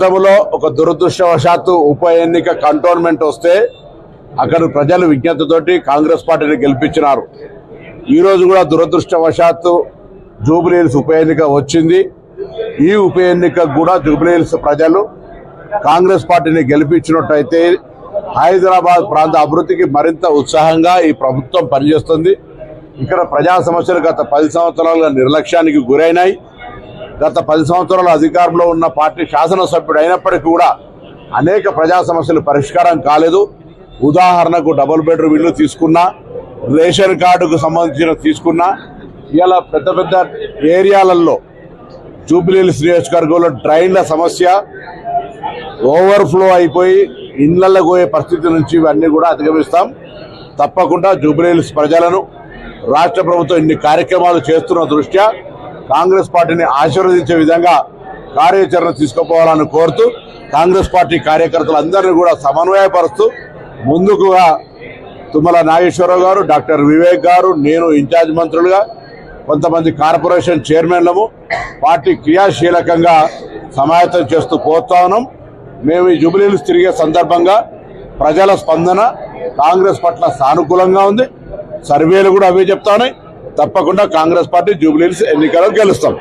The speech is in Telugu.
గతంలో ఒక దురదృష్టవశాత్తు ఉప ఎన్నిక కంటోన్మెంట్ వస్తే అక్కడ ప్రజలు విజ్ఞతతోటి కాంగ్రెస్ పార్టీని గెలిపించినారు. ఈరోజు కూడా దురదృష్టవశాత్తు జూబ్లీహిల్స్ ఉప ఎన్నిక వచ్చింది. ఈ ఉప ఎన్నిక కూడా జూబ్లీహిల్స్ ప్రజలు కాంగ్రెస్ పార్టీని గెలిపించినట్టయితే హైదరాబాద్ ప్రాంత అభివృద్ధికి మరింత ఉత్సాహంగా ఈ ప్రభుత్వం పనిచేస్తుంది. ఇక్కడ ప్రజా సమస్యలు గత పది సంవత్సరాలుగా నిర్లక్ష్యానికి గురైనాయి. గత పది సంవత్సరాల అధికారంలో ఉన్న పార్టీ శాసనసభ్యుడు అయినప్పటికీ కూడా అనేక ప్రజా సమస్యలు పరిష్కారం కాలేదు. ఉదాహరణకు డబుల్ బెడ్రూమ్ ఇల్లు తీసుకున్నా రేషన్ కార్డుకు సంబంధించిన తీసుకున్నా ఇలా పెద్ద పెద్ద ఏరియాలలో జూబ్లీహిల్స్ నియోజకవర్గంలో డ్రైన్ల సమస్య ఓవర్ఫ్లో అయిపోయి ఇళ్ళలో పోయే పరిస్థితి నుంచి ఇవన్నీ కూడా అధిగమిస్తాం. తప్పకుండా జూబ్లీహిల్స్ ప్రజలను రాష్ట్ర ప్రభుత్వం ఇన్ని కార్యక్రమాలు చేస్తున్న దృష్ట్యా కాంగ్రెస్ పార్టీని ఆశీర్వదించే విధంగా కార్యాచరణ తీసుకుపోవాలని కోరుతూ కాంగ్రెస్ పార్టీ కార్యకర్తలందరినీ కూడా సమన్వయపరుస్తూ ముందుకుగా తుమ్మల నాగేశ్వరరావు గారు డాక్టర్ వివేక్ గారు నేను ఇన్ఛార్జ్ మంత్రులుగా కొంతమంది కార్పొరేషన్ చైర్మన్లము పార్టీ క్రియాశీలకంగా సమాయత్తం చేస్తూ పోతా ఉన్నాం. మేము ఈ జూబ్లీహిల్స్ తిరిగే సందర్భంగా ప్రజల స్పందన కాంగ్రెస్ పట్ల సానుకూలంగా ఉంది. సర్వేలు కూడా అవే చెప్తా ఉన్నాయి. తప్పకుండా కాంగ్రెస్ పార్టీ జూబ్లీహిల్స్ ఎన్నికల్లో గెలుస్తాం.